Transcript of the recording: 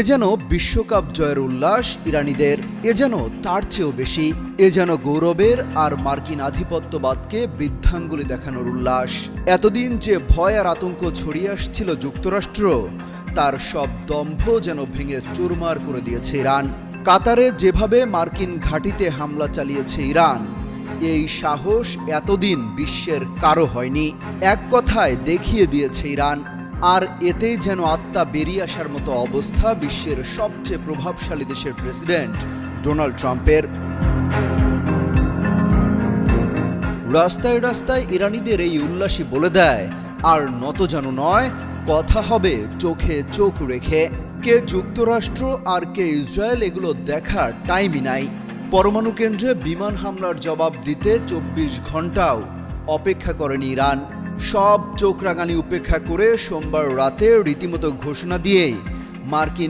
এ যেন বিশ্বকাপ জয়ের উল্লাস ইরানিদের, এ যেন তার চেয়েও বেশি, এ যেন গৌরবের আর মার্কিন আধিপত্যবাদকে বৃদ্ধাঙ্গুলি দেখানোর উল্লাস। এতদিন যে ভয় আর আতঙ্ক ছড়িয়ে আসছিল যুক্তরাষ্ট্র, তার সব দম্ভ যেন ভেঙে চুরমার করে দিয়েছে ইরান। কাতারে যেভাবে মার্কিন ঘাঁটিতে হামলা চালিয়েছে ইরান, এই সাহস এতদিন বিশ্বের কারও হয়নি। এক কথায় দেখিয়ে দিয়েছে ইরান। আর এতেই যেন আত্মা বেরিয়ে আসার মতো অবস্থা বিশ্বের সবচেয়ে প্রভাবশালী দেশের প্রেসিডেন্ট ডোনাল্ড ট্রাম্পের। রাস্তায় রাস্তায় ইরানিদের এই উল্লাসই বলে দেয়, আর নত যেন নয়, কথা হবে চোখে চোখ রেখে। কে যুক্তরাষ্ট্র আর কে ইসরায়েল এগুলো দেখার টাইমই নাই। পরমাণু কেন্দ্রে বিমান হামলার জবাব দিতে চব্বিশ ঘন্টাও অপেক্ষা করেনি ইরান। সব চোখ রাঙানি উপেক্ষা করে সোমবার রাতে রীতিমতো ঘোষণা দিয়েই মার্কিন